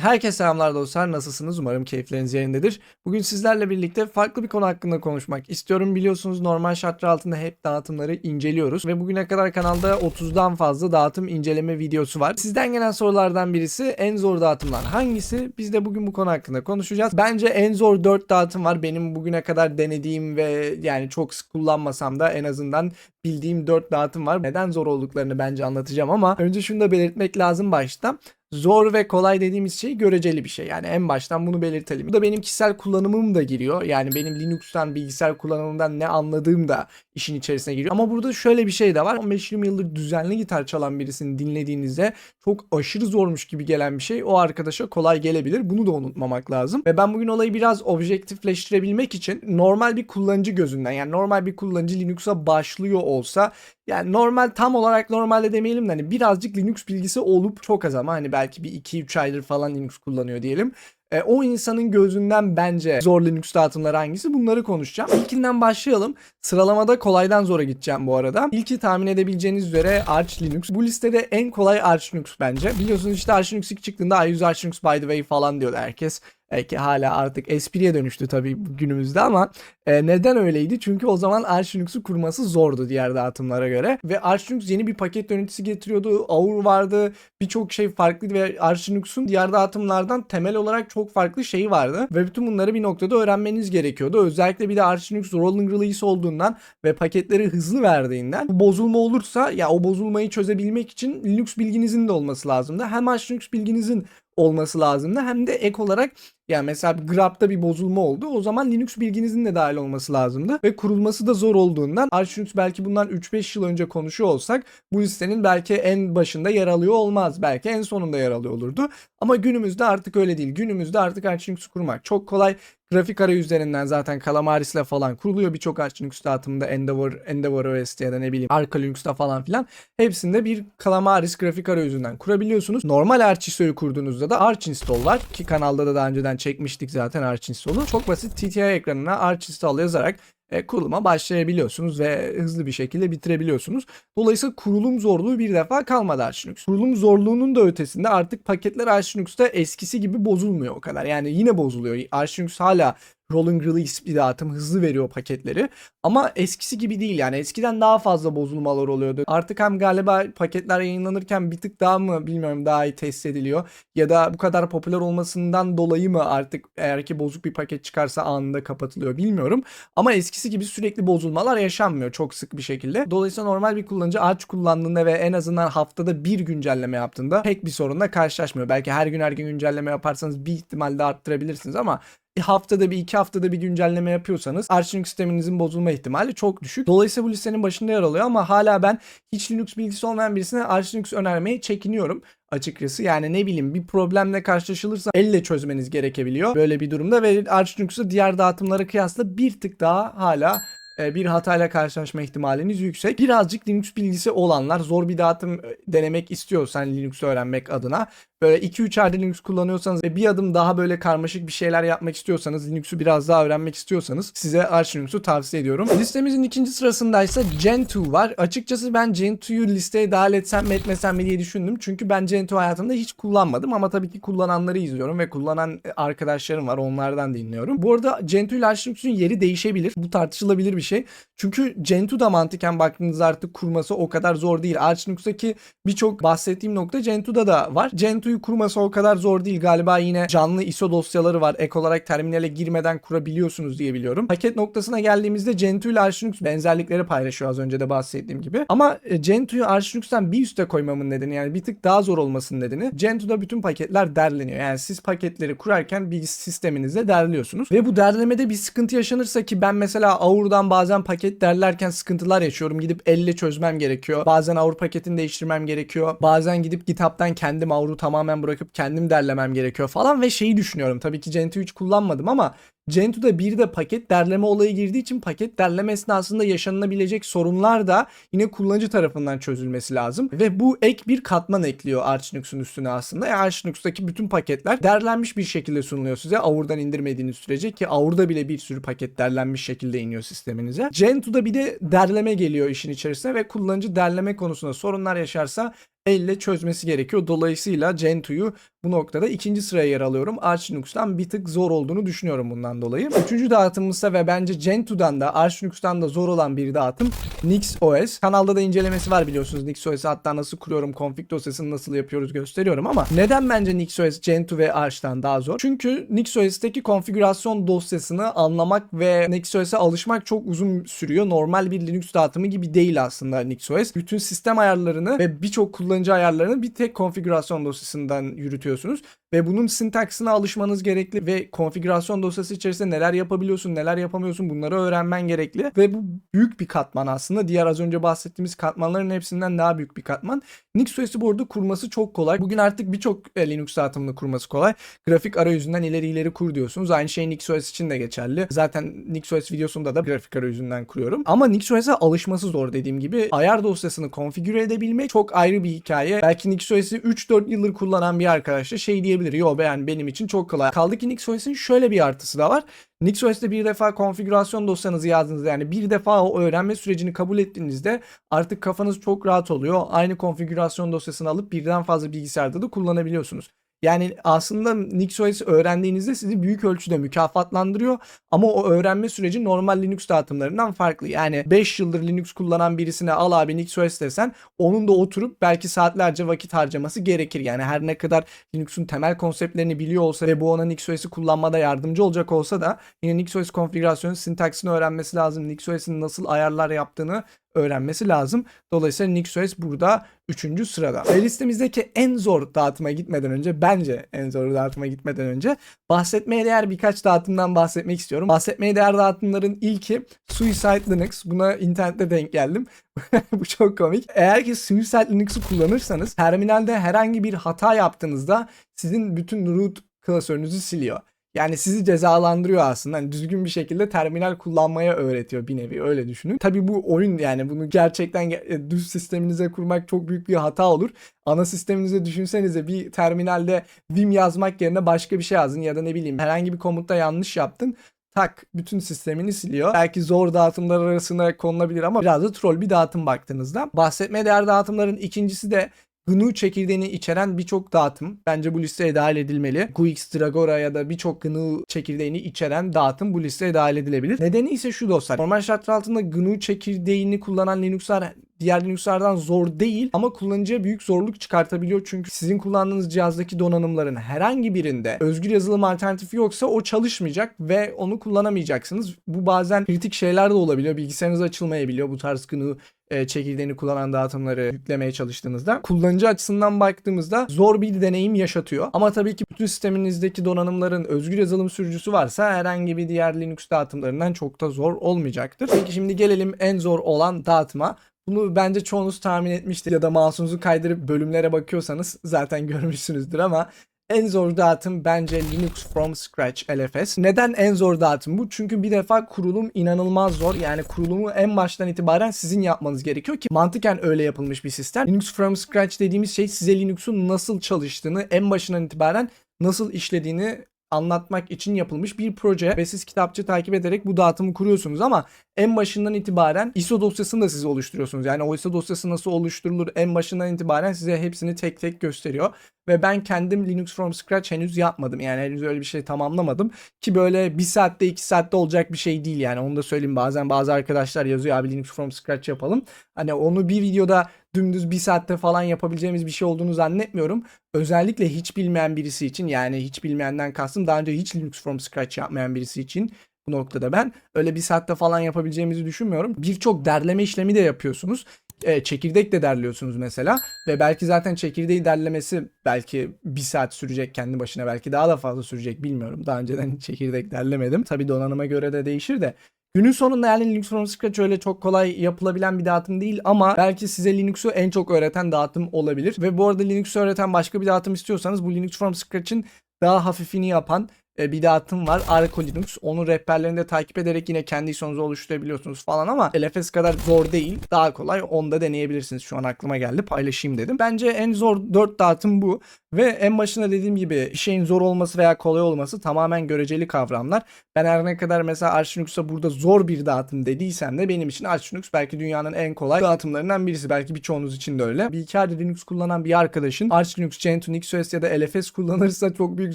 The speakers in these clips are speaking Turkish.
Herkese selamlar dostlar. Nasılsınız? Umarım keyifleriniz yerindedir. Bugün sizlerle birlikte farklı bir konu hakkında konuşmak istiyorum. Biliyorsunuz normal şartlar altında hep dağıtımları inceliyoruz ve bugüne kadar kanalda 30'dan fazla dağıtım inceleme videosu var. Sizden gelen sorulardan birisi en zor dağıtımlar hangisi? Biz de bugün bu konu hakkında konuşacağız. Bence en zor 4 dağıtım var. Benim bugüne kadar denediğim ve yani çok sık kullanmasam da en azından bildiğim 4 dağıtım var. Neden zor olduklarını bence anlatacağım ama önce şunu da belirtmek lazım başta zor ve kolay dediğimiz şey göreceli bir şey. Yani en baştan bunu belirtelim. Bu da benim kişisel kullanımım da giriyor. Yani benim Linux'tan bilgisayar kullanımından ne anladığım da işin içerisine giriyor. Ama burada şöyle bir şey de var. 15-20 yıldır düzenli gitar çalan birisini dinlediğinizde çok aşırı zormuş gibi gelen bir şey o arkadaşa kolay gelebilir. Bunu da unutmamak lazım. Ve ben bugün olayı biraz objektifleştirebilmek için normal bir kullanıcı gözünden yani normal bir kullanıcı Linux'a başlıyor olsa yani normal tam olarak normalde demeyelim de hani birazcık Linux bilgisi olup çok az ama hani belki bir 2-3 aydır falan Linux kullanıyor diyelim. E, o insanın gözünden bence zor Linux dağıtımları hangisi bunları konuşacağım. İlkinden başlayalım. Sıralamada kolaydan zora gideceğim bu arada. İlki tahmin edebileceğiniz üzere Arch Linux. Bu listede en kolay Arch Linux bence. Biliyorsunuz işte Arch Linux ilk çıktığında I use Arch Linux by the way falan diyordu herkes. Belki hala artık espriye dönüştü tabii günümüzde ama e, neden öyleydi? Çünkü o zaman Arch Linux'u kurması zordu diğer dağıtımlara göre. Ve Arch Linux yeni bir paket yöneticisi getiriyordu. Aur vardı. Birçok şey farklıydı ve Arch Linux'un diğer dağıtımlardan temel olarak çok farklı şeyi vardı. Ve bütün bunları bir noktada öğrenmeniz gerekiyordu. Özellikle bir de Arch Linux rolling release olduğundan ve paketleri hızlı verdiğinden bu bozulma olursa ya o bozulmayı çözebilmek için Linux bilginizin de olması lazımdı. Hem Arch Linux bilginizin olması lazımdı. Hem de ek olarak yani mesela grab'da bir bozulma oldu. O zaman Linux bilginizin de dahil olması lazımdı. Ve kurulması da zor olduğundan Arch Linux belki bundan 3-5 yıl önce konuşuyor olsak bu listenin belki en başında yer alıyor olmaz. Belki en sonunda yer alıyor olurdu. Ama günümüzde artık öyle değil. Günümüzde artık Arch Linux'u kurmak çok kolay. Grafik arayüzlerinden zaten Calamaris'le falan kuruluyor. Birçok Arch Linux dağıtımında Endeavor, Endeavor OS'te ya da ne bileyim Arca Linux'ta falan filan. Hepsinde bir Calamaris grafik arayüzünden kurabiliyorsunuz. Normal Arch ISO'yu kurduğunuzda da Arch Install var. Ki kanalda da daha önceden çekmiştik zaten Arch Install'u. Çok basit TTI ekranına Arch Install yazarak kuruluma başlayabiliyorsunuz ve hızlı bir şekilde bitirebiliyorsunuz. Dolayısıyla kurulum zorluğu bir defa kalmadı Arch Linux. Kurulum zorluğunun da ötesinde artık paketler Arch Linux'ta eskisi gibi bozulmuyor o kadar. Yani yine bozuluyor. Arch Linux hala rolling release bir dağıtım hızlı veriyor paketleri. Ama eskisi gibi değil yani eskiden daha fazla bozulmalar oluyordu. Artık hem galiba paketler yayınlanırken bir tık daha mı bilmiyorum daha iyi test ediliyor. Ya da bu kadar popüler olmasından dolayı mı artık eğer ki bozuk bir paket çıkarsa anında kapatılıyor bilmiyorum. Ama eskisi gibi sürekli bozulmalar yaşanmıyor çok sık bir şekilde. Dolayısıyla normal bir kullanıcı aç kullandığında ve en azından haftada bir güncelleme yaptığında pek bir sorunla karşılaşmıyor. Belki her gün her gün güncelleme yaparsanız bir ihtimalle arttırabilirsiniz ama haftada bir iki haftada bir güncelleme yapıyorsanız Arch sisteminizin bozulma ihtimali çok düşük. Dolayısıyla bu listenin başında yer alıyor ama hala ben hiç Linux bilgisi olmayan birisine Arch Linux önermeyi çekiniyorum açıkçası. Yani ne bileyim bir problemle karşılaşılırsa elle çözmeniz gerekebiliyor böyle bir durumda ve Arch Linux'u diğer dağıtımlara kıyasla bir tık daha hala bir hatayla karşılaşma ihtimaliniz yüksek. Birazcık Linux bilgisi olanlar zor bir dağıtım e, denemek istiyorsan Linux öğrenmek adına böyle 2-3 ayda Linux kullanıyorsanız ve bir adım daha böyle karmaşık bir şeyler yapmak istiyorsanız Linux'u biraz daha öğrenmek istiyorsanız size Arch Linux'u tavsiye ediyorum. Listemizin ikinci sırasındaysa Gentoo var. Açıkçası ben Gentoo'yu listeye dahil etsem mi etmesem mi diye düşündüm. Çünkü ben Gentoo hayatımda hiç kullanmadım ama tabii ki kullananları izliyorum ve kullanan arkadaşlarım var onlardan dinliyorum. Bu arada Gentoo ile Arch Linux'un yeri değişebilir. Bu tartışılabilir bir şey. Çünkü Gentoo da mantıken baktığınızda artık kurması o kadar zor değil. Arch Linux'taki birçok bahsettiğim nokta Gentoo'da da var. Gentoo'yu kurması o kadar zor değil. Galiba yine canlı ISO dosyaları var. Ek olarak terminale girmeden kurabiliyorsunuz diye biliyorum. Paket noktasına geldiğimizde Gentoo ile Arch Linux benzerlikleri paylaşıyor az önce de bahsettiğim gibi. Ama e, Gentoo'yu Arch Linux'tan bir üste koymamın nedeni yani bir tık daha zor olmasının nedeni Gentoo'da bütün paketler derleniyor. Yani siz paketleri kurarken bir sisteminizde derliyorsunuz. Ve bu derlemede bir sıkıntı yaşanırsa ki ben mesela Aur'dan bazen paket derlerken sıkıntılar yaşıyorum. Gidip elle çözmem gerekiyor. Bazen Aur paketini değiştirmem gerekiyor. Bazen gidip GitHub'dan kendim Aur'u tamamen bırakıp kendim derlemem gerekiyor falan ve şeyi düşünüyorum. Tabii ki Gentoo 3 kullanmadım ama Gento'da bir de paket derleme olayı girdiği için paket derleme esnasında yaşanılabilecek sorunlar da yine kullanıcı tarafından çözülmesi lazım. Ve bu ek bir katman ekliyor Arch Linux'un üstüne aslında. Yani Arch Linux'taki bütün paketler derlenmiş bir şekilde sunuluyor size. Aur'dan indirmediğiniz sürece ki Aur'da bile bir sürü paket derlenmiş şekilde iniyor sisteminize. Gento'da bir de derleme geliyor işin içerisine ve kullanıcı derleme konusunda sorunlar yaşarsa elle çözmesi gerekiyor. Dolayısıyla Gentu'yu bu noktada ikinci sıraya yer alıyorum. Arch Linux'tan bir tık zor olduğunu düşünüyorum bundan dolayı. Üçüncü dağıtımımızda ve bence Gentu'dan da Arch Linux'tan da zor olan bir dağıtım NixOS. Kanalda da incelemesi var biliyorsunuz NixOS'i hatta nasıl kuruyorum, config dosyasını nasıl yapıyoruz gösteriyorum ama neden bence NixOS Gentoo ve Arch'tan daha zor? Çünkü NixOS'teki konfigürasyon dosyasını anlamak ve NixOS'e alışmak çok uzun sürüyor. Normal bir Linux dağıtımı gibi değil aslında NixOS. Bütün sistem ayarlarını ve birçok kullanıcı ayarlarını bir tek konfigürasyon dosyasından yürütüyorsunuz ve bunun sintaksine alışmanız gerekli ve konfigürasyon dosyası içerisinde neler yapabiliyorsun, neler yapamıyorsun bunları öğrenmen gerekli ve bu büyük bir katman aslında. Diğer az önce bahsettiğimiz katmanların hepsinden daha büyük bir katman. NixOS'i bu arada kurması çok kolay. Bugün artık birçok e, Linux dağıtımını kurması kolay. Grafik arayüzünden ileri ileri kur diyorsunuz. Aynı şey NixOS için de geçerli. Zaten NixOS videosunda da grafik arayüzünden kuruyorum. Ama NixOS'e alışması zor dediğim gibi. Ayar dosyasını konfigüre edebilmek çok ayrı bir hikaye. Belki NixOS'i 3-4 yıldır kullanan bir arkadaş da şey diyebilir. Yo ben benim için çok kolay. Kaldı ki NixOS'in şöyle bir artısı da var. NixOS'te bir defa konfigürasyon dosyanızı yazdığınızda yani bir defa o öğrenme sürecini kabul ettiğinizde artık kafanız çok rahat oluyor. Aynı konfigürasyon dosyasını alıp birden fazla bilgisayarda da kullanabiliyorsunuz. Yani aslında NixOS öğrendiğinizde sizi büyük ölçüde mükafatlandırıyor ama o öğrenme süreci normal Linux dağıtımlarından farklı. Yani 5 yıldır Linux kullanan birisine al abi NixOS desen onun da oturup belki saatlerce vakit harcaması gerekir. Yani her ne kadar Linux'un temel konseptlerini biliyor olsa ve bu ona NixOS'i kullanmada yardımcı olacak olsa da yine NixOS konfigürasyonu sintaksini öğrenmesi lazım. NixOS'in nasıl ayarlar yaptığını öğrenmesi lazım. Dolayısıyla NixOS burada 3. sırada. Ve listemizdeki en zor dağıtıma gitmeden önce bence en zor dağıtıma gitmeden önce bahsetmeye değer birkaç dağıtımdan bahsetmek istiyorum. Bahsetmeye değer dağıtımların ilki Suicide Linux. Buna internette denk geldim. Bu çok komik. Eğer ki Suicide Linux'u kullanırsanız terminalde herhangi bir hata yaptığınızda sizin bütün root klasörünüzü siliyor. Yani sizi cezalandırıyor aslında. Hani düzgün bir şekilde terminal kullanmaya öğretiyor bir nevi öyle düşünün. Tabii bu oyun yani bunu gerçekten ge- düz sisteminize kurmak çok büyük bir hata olur. Ana sisteminize düşünsenize bir terminalde Vim yazmak yerine başka bir şey yazın ya da ne bileyim herhangi bir komutta yanlış yaptın tak bütün sistemini siliyor. Belki zor dağıtımlar arasına konulabilir ama biraz da troll bir dağıtım baktığınızda. Bahsetmeye değer dağıtımların ikincisi de GNU çekirdeğini içeren birçok dağıtım bence bu listeye dahil edilmeli. GUIX, Dragora ya da birçok GNU çekirdeğini içeren dağıtım bu listeye dahil edilebilir. Nedeni ise şu dostlar. Normal şartlar altında GNU çekirdeğini kullanan Linux'lar diğer Linux'lardan zor değil ama kullanıcıya büyük zorluk çıkartabiliyor. Çünkü sizin kullandığınız cihazdaki donanımların herhangi birinde özgür yazılım alternatifi yoksa o çalışmayacak ve onu kullanamayacaksınız. Bu bazen kritik şeyler de olabiliyor. Bilgisayarınız açılmayabiliyor bu tarz GNU e, çekirdeğini kullanan dağıtımları yüklemeye çalıştığınızda kullanıcı açısından baktığımızda zor bir deneyim yaşatıyor. Ama tabii ki bütün sisteminizdeki donanımların özgür yazılım sürücüsü varsa herhangi bir diğer Linux dağıtımlarından çok da zor olmayacaktır. Peki şimdi gelelim en zor olan dağıtıma. Bunu bence çoğunuz tahmin etmiştir ya da mouse'unuzu kaydırıp bölümlere bakıyorsanız zaten görmüşsünüzdür ama en zor dağıtım bence Linux from scratch LFS. Neden en zor dağıtım bu? Çünkü bir defa kurulum inanılmaz zor. Yani kurulumu en baştan itibaren sizin yapmanız gerekiyor ki mantıken öyle yapılmış bir sistem. Linux from scratch dediğimiz şey size Linux'un nasıl çalıştığını en başından itibaren nasıl işlediğini anlatmak için yapılmış bir proje ve siz kitapçı takip ederek bu dağıtımı kuruyorsunuz ama en başından itibaren ISO dosyasını da siz oluşturuyorsunuz. Yani o ISO dosyası nasıl oluşturulur en başından itibaren size hepsini tek tek gösteriyor. Ve ben kendim Linux from scratch henüz yapmadım. Yani henüz öyle bir şey tamamlamadım. Ki böyle bir saatte iki saatte olacak bir şey değil yani. Onu da söyleyeyim bazen bazı arkadaşlar yazıyor abi Linux from scratch yapalım. Hani onu bir videoda dümdüz bir saatte falan yapabileceğimiz bir şey olduğunu zannetmiyorum. Özellikle hiç bilmeyen birisi için yani hiç bilmeyenden kastım daha önce hiç Linux from scratch yapmayan birisi için bu noktada ben öyle bir saatte falan yapabileceğimizi düşünmüyorum. Birçok derleme işlemi de yapıyorsunuz. E, çekirdek de derliyorsunuz mesela ve belki zaten çekirdeği derlemesi belki bir saat sürecek kendi başına belki daha da fazla sürecek bilmiyorum. Daha önceden çekirdek derlemedim. Tabii donanıma göre de değişir de. Günün sonunda yani Linux from scratch öyle çok kolay yapılabilen bir dağıtım değil ama belki size Linux'u en çok öğreten dağıtım olabilir. Ve bu arada Linux'u öğreten başka bir dağıtım istiyorsanız bu Linux from scratch'in daha hafifini yapan e, bir dağıtım var. Arco Linux. Onun rehberlerini de takip ederek yine kendi ISO'nuzu oluşturabiliyorsunuz falan ama LFS kadar zor değil. Daha kolay. Onu da deneyebilirsiniz. Şu an aklıma geldi. Paylaşayım dedim. Bence en zor 4 dağıtım bu. Ve en başında dediğim gibi şeyin zor olması veya kolay olması tamamen göreceli kavramlar. Ben her ne kadar mesela Arch Linux'a burada zor bir dağıtım dediysem de benim için Arch Linux belki dünyanın en kolay dağıtımlarından birisi. Belki birçoğunuz için de öyle. Bir iki aydır Linux kullanan bir arkadaşın Arch Linux, Gentoo, NixOS ya da LFS kullanırsa çok büyük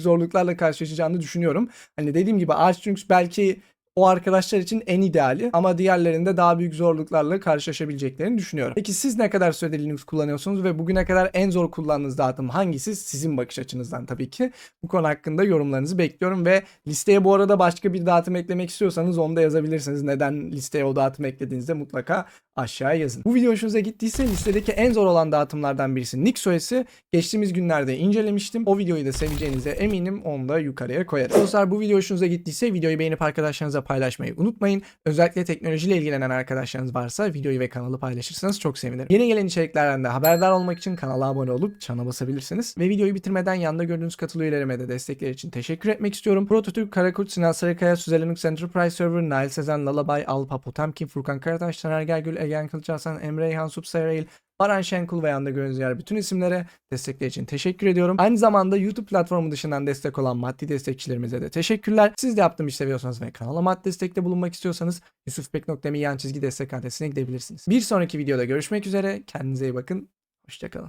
zorluklarla karşılaşacağını düşünüyorum. Hani dediğim gibi Arch Linux belki o arkadaşlar için en ideali ama diğerlerinde daha büyük zorluklarla karşılaşabileceklerini düşünüyorum. Peki siz ne kadar süredir Linux kullanıyorsunuz ve bugüne kadar en zor kullandığınız dağıtım hangisi? Sizin bakış açınızdan tabii ki. Bu konu hakkında yorumlarınızı bekliyorum ve listeye bu arada başka bir dağıtım eklemek istiyorsanız onu da yazabilirsiniz. Neden listeye o dağıtım eklediğinizde mutlaka aşağıya yazın. Bu video hoşunuza gittiyse listedeki en zor olan dağıtımlardan birisi NixOS'i geçtiğimiz günlerde incelemiştim. O videoyu da seveceğinize eminim. Onu da yukarıya koyarım. Dostlar bu video hoşunuza gittiyse videoyu beğenip arkadaşlarınıza paylaşmayı unutmayın. Özellikle teknolojiyle ilgilenen arkadaşlarınız varsa videoyu ve kanalı paylaşırsanız çok sevinirim. Yeni gelen içeriklerden de haberdar olmak için kanala abone olup çana basabilirsiniz. Ve videoyu bitirmeden yanında gördüğünüz katıl üyelerime de destekleri için teşekkür etmek istiyorum. Prototürk, Karakurt, Sinan Sarıkaya, Süzel Linux Enterprise Server, Nail Sezen, Lalabay, Alpa, Potemkin, Furkan Karataş, Taner Gergül, Egen Kılıçarslan, Emre İlhan, Subsayrail, Baran Şenkul ve yanında gördüğünüz yer bütün isimlere destekleri için teşekkür ediyorum. Aynı zamanda YouTube platformu dışından destek olan maddi destekçilerimize de teşekkürler. Siz de yaptığım işi seviyorsanız ve kanala maddi destekte bulunmak istiyorsanız yusufbek.me yan çizgi destek adresine gidebilirsiniz. Bir sonraki videoda görüşmek üzere. Kendinize iyi bakın. Hoşçakalın.